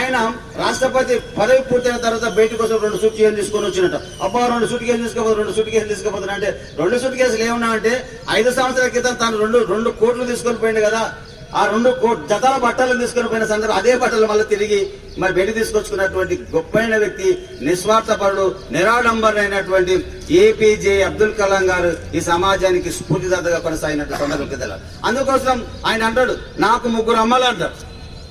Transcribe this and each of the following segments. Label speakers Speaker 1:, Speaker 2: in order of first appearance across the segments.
Speaker 1: ఆయన రాష్ట్రపతి పదవి పూర్తయిన తర్వాత భేటీ కోసం రెండు సూట్ కేసులు తీసుకొని వచ్చినట్టు అబ్బా రెండు సూట్ కేసులు తీసుకోపోదు రెండు సూట్ కేసులు తీసుకోపోతున్నా అంటే రెండు సూట్ కేసులు ఏమన్నా అంటే ఐదు సంవత్సరాల క్రితం తాను రెండు రెండు కోట్లు తీసుకొని పోయింది కదా. ఆ రెండు కోట్ జతల బట్టలు తీసుకొని పోయిన సందర్భం అదే బట్టలు మళ్ళీ తిరిగి మరి బయట తీసుకొచ్చుకున్నటువంటి గొప్పైన వ్యక్తి నిస్వార్థపరుడు నిరాడంబరైనటువంటి ఏపీజే అబ్దుల్ కలాం గారు ఈ సమాజానికి స్ఫూర్తిదాతగా కొనసాగినట్టు సందర్భం కదా అందుకోసం ఆయన అంటాడు నాకు ముగ్గురు అమ్మలు అంటారు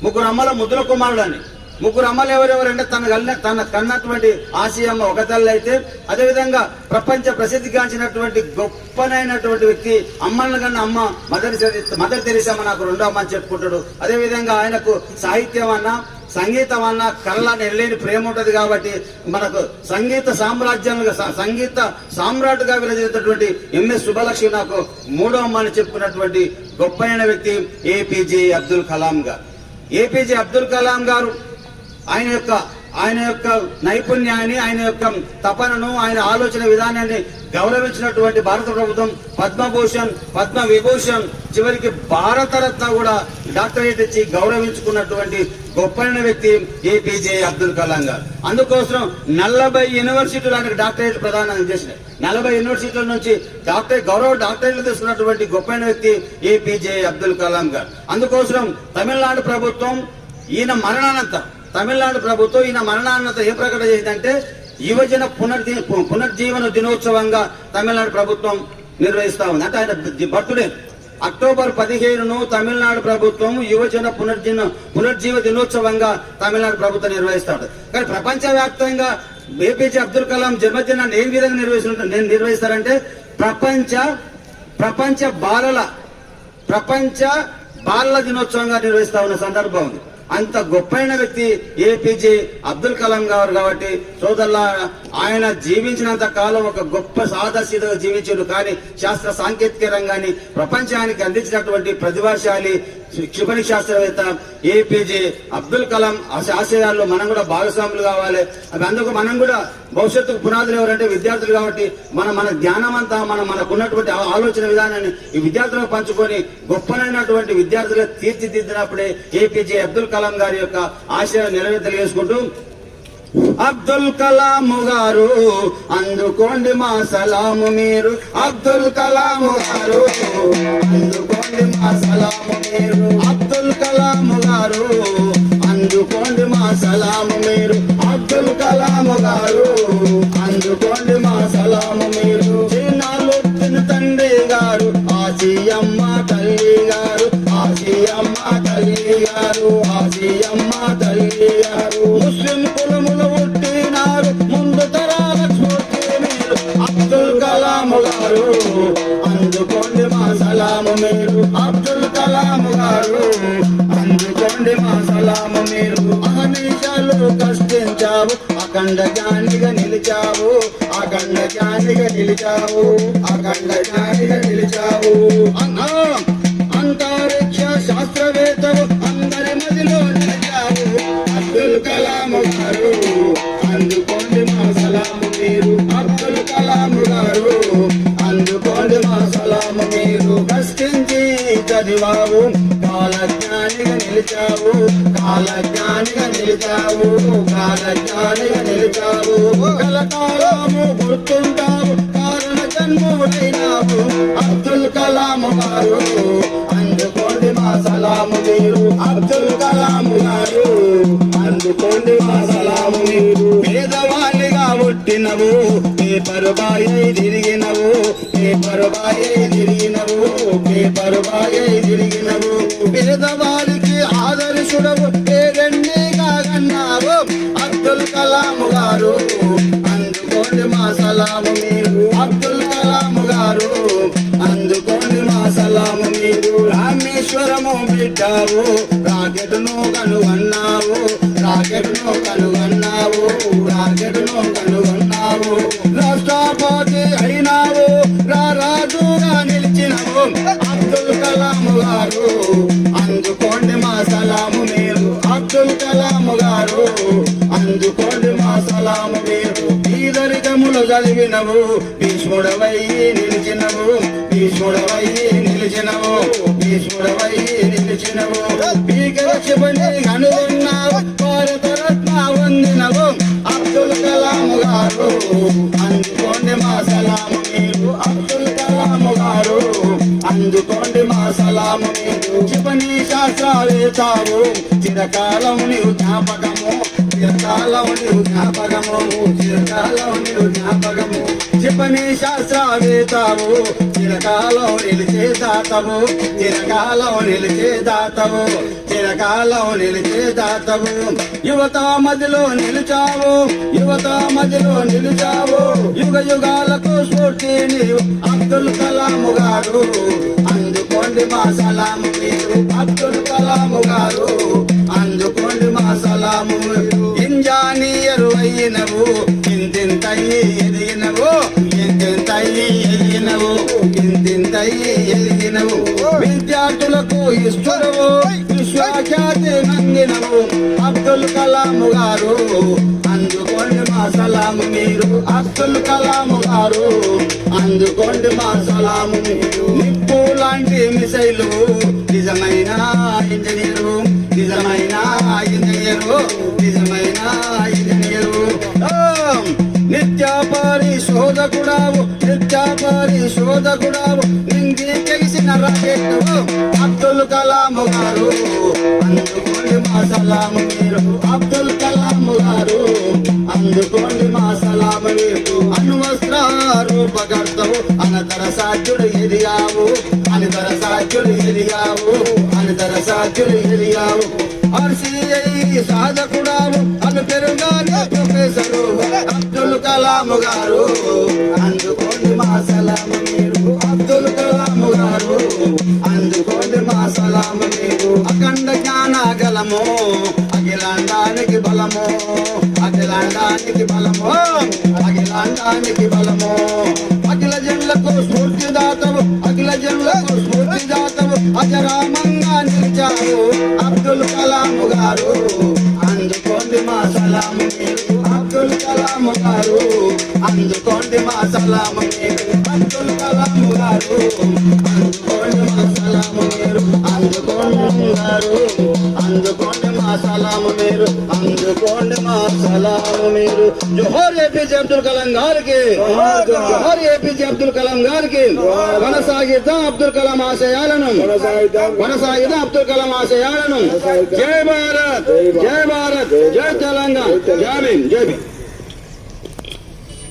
Speaker 1: ముగ్గురు అమ్మల ముద్దుల కుమారుడు అని. ముగ్గురు అమ్మలు ఎవరెవరంటే తన కన్న తన కన్నటువంటి ఆశయమ్మ ఒక తల్లి అయితే అదేవిధంగా ప్రపంచ ప్రసిద్ధిగాంచినటువంటి గొప్పనైనటువంటి వ్యక్తి అమ్మలను కన్నా అమ్మ మదర్ మదర్ తెరిసమ్మ నాకు రెండో అమ్మ అని చెప్పుకుంటాడు. అదేవిధంగా ఆయనకు సాహిత్యం అన్నా సంగీతం అన్న కళ్ళ నెల్లేని ప్రేమ ఉంటుంది కాబట్టి మనకు సంగీత సామ్రాజ్యంగా సంగీత సామ్రాట్గా విరచినటువంటి ఎంఎస్ సుబ్బలక్ష్మి నాకు మూడో అమ్మ అని చెప్పుకున్నటువంటి గొప్పైన వ్యక్తి ఏపీజే అబ్దుల్ కలాం గారు. ఏపీజే అబ్దుల్ కలాం గారు ఆయన యొక్క ఆయన యొక్క నైపుణ్యాన్ని ఆయన యొక్క తపనను ఆయన ఆలోచన విధానాన్ని గౌరవించినటువంటి భారత ప్రభుత్వం పద్మభూషణ్ పద్మ విభూషణ్ చివరికి భారతరత్న కూడా డాక్టరేట్ ఇచ్చి గౌరవించుకున్నటువంటి గొప్పైన వ్యక్తి ఏపీజే అబ్దుల్ కలాం గారు. అందుకోసం నలభై యూనివర్సిటీలు ఆయనకు డాక్టరేట్ ప్రదానం చేసినాయి. నలభై యూనివర్సిటీల నుంచి డాక్టర్ గౌరవ డాక్టరేట్లు తీసుకున్నటువంటి గొప్పైన వ్యక్తి ఏపీజే అబ్దుల్ కలాం గారు. అందుకోసం తమిళనాడు ప్రభుత్వం ఈయన మరణానంతరం తమిళనాడు ప్రభుత్వం ఈయన మరణానంతరం ఏం ప్రకటన చేసిందంటే యువజన పునర్జీ పునర్జీవన దినోత్సవంగా తమిళనాడు ప్రభుత్వం నిర్వహిస్తా ఉంది. అంటే ఆయన బర్త్డే అక్టోబర్ పదిహేనును తమిళనాడు ప్రభుత్వం యువజన పునర్జీవ పునర్జీవ దినోత్సవంగా తమిళనాడు ప్రభుత్వం నిర్వహిస్తాడు కానీ ప్రపంచవ్యాప్తంగా ఏపీజే అబ్దుల్ కలాం జన్మదినాన్ని ఏ విధంగా నిర్వహిస్తుంటే నేను నిర్వహిస్తారంటే ప్రపంచ ప్రపంచ బాలల ప్రపంచ బాలల దినోత్సవంగా నిర్వహిస్తా ఉన్న సందర్భం ఉంది. అంత గొప్పైన వ్యక్తి ఏపీజే అబ్దుల్ కలాం గారు కాబట్టి సోదరుల ఆయన జీవించినంత కాలం ఒక గొప్ప సాదాసీదగా జీవించారు కానీ శాస్త్ర సాంకేతిక రంగాన్ని ప్రపంచానికి అందించినటువంటి ప్రతిభాశాలి క్షిపణి శాస్త్రవేత్త ఏపీజే అబ్దుల్ కలాం ఆశయాల్లో మనం కూడా భాగస్వాములు కావాలి. అవి అందుకు మనం కూడా భవిష్యత్తుకు పునాదులు ఎవరంటే విద్యార్థులు కాబట్టి మన మన జ్ఞానం అంతా మనం మనకున్నటువంటి ఆలోచన విధానాన్ని ఈ విద్యార్థులకు పంచుకొని గొప్పనైనటువంటి విద్యార్థులు తీర్చిదిద్దినప్పుడే ఏపీజే అబ్దుల్ కలాం గారి యొక్క ఆశయాలు నెరవేర్తలేసుకుంటూ అబ్దుల్ కలాం గారు అందుకోండి మా సలాము మీరు. అబ్దుల్ కలాం గారు అందుకోండి మా సలాము మీరు. అబ్దుల్ కలాం గారు అందుకోండి మా సలాము మీరు. అబ్దుల్ కలాం గారు అందుకోండి మా సలాము మీరు. చిన్నాలు తండ్రి గారు ఆసియమ్మ తల్లి గారు ఆసియమ్మ తల్లి గారు. అబ్దుల్ కలాం గారు. అందుకోండి మా సలాము మీరు. అహనిషాలు కష్టించావు. అఖండ జ్ఞానిగా నిలిచావు. అఖండ జ్ఞానిగా నిలిచావు. అఖండ జ్ఞానిగా నిలిచావు. అన్నా. చదివావు కాలజ్ఞానిగా నిలిచావు. కాలజ్ఞానిగా నిలిచావు. కాలజ్ఞానిగా నిలిచావు. కలకాలము గుర్తుంటావు. కారణ జన్ముడైనావు అబ్దుల్ కలాం గారు అందుకోండి మా సలాము మీరు. అబ్దుల్ కలాం గారు. పేపరు తిరిగినవు. పేపరు బాయ్ తిరిగినవు. పేపరు బాయ్ తిరిగినవు. పేదవాడికి ఆదర్శుడవు. కాగన్నావు అబ్దుల్ కలాం గారు. అందుకోండి మా సలాము మీరు. అబ్దుల్ కలాం గారు. అందుకోండి మా సలాము మీరు. రామేశ్వరము బిడ్డావు రాకెట్ను కనుగొన్నావు. రాకెట్ను కనుగొన్నావు. రాకెట్ను కనుగొన్నావు. రారాజుగా అబ్దుల్ కలాం గారు అందుకోండి మా సలాము మీరు. అబ్దుల్ కలాం గారు అందుకోండి మా సలాము మీరు. ఈదరికములు చదివినవు భీష్ముడవై నిలిచినవు భీష్ముడవై చేశారు. అందుకోండి మా సలాము. క్షిపణి శాస్త్రాలేతారు చిరకాలం నీవు జ్ఞాపకము. చిరకాలం నీవు జ్ఞాపకము. చిరకాలం నీవు క్షిపణి క్షిపణి శాస్త్రాలేతారు చిరకాలం నిలిచే దాతవు. చిరకాలం నిలిచే దాతవు. చిరకాలం నిలిచే దాతవు. యువత మధ్యలో నిలిచావు. యువత మధ్యలో నిలిచావు. యుగ యుగాలకు స్ఫూర్తి నీవు. అబ్దుల్ కలాము గారు. అందుకోండి మా సలాము మీరు అబ్దుల్ కలాము గారు. అందుకోండి మా సలాము ఇంజానీయరు అయినవు ఇంతింతయ్యి ఎదిగినవు ఇంతింతయ్యి ఎదిగినవు ఇంతింతయ్యి ఎదిగినవు. విద్యార్థులకు ఇష్టడవు విశ్వఖ్యాతి నందినవు అబ్దుల్ కలాము గారు. సలాము మీరు అబ్దుల్ కలాము గారు. అందుకోండి మా సలాము మీరు. నిప్పు లాంటి మిసైలు. నిజమైన ఇంజనీరు నిజమైన ఇంజనీరు నిజ నిత్య పరిశోధకుడావు నింగి తెలిసిన రాకెట్టు అబ్దుల్ కలాం గారు. అందుకోండి మా సలాము మీరు అబ్దుల్ కలాం గారు. అందుకోండి మా సలాము మీరు అణువస్త్రూపకర్తవు అనతర సాధ్యుడు ఎదిగావు అనితర సాధ్యుడు ఎదిగావు అనితర సాధ్యుడు ఎదిగావు. ఆర్సీఐ సాధకుడావు అను పెరుగానే ప్రొఫెసరు అబ్దుల్ కలాం గారు. అఖిలాండానికి అఖిల జనులకు స్ఫూర్తిదాతవు అఖిల జనులకు స్ఫూర్తిదాతవు అజరామంగా నిలిచారు అబ్దుల్ కలాం గారు. అందుకోండి మా సలాము మీరు. అబ్దుల్ కలాం గారు. అందుకోండి మా సలాము మీరు. అబ్దుల్ కలాం గారు. అందుకోండి మా సలాము మీరు. అందుకోండి గారు. అందుకోండి సలాము మీరు. అందుకోండి మా సలాము మీరు. జోహర్ ఏపీజే అబ్దుల్ కలాం గారికి. జోహర్ ఏపీజే అబ్దుల్ కలాం గారికి కొనసాగిద్దాం అబ్దుల్ కలాం ఆశయాలను. కొనసాగిద్దాం అబ్దుల్ కలాం ఆశయాలను. జై భారత్. జై భారత్. జై తెలంగాణ. జై భీమ్ జై భీమ్.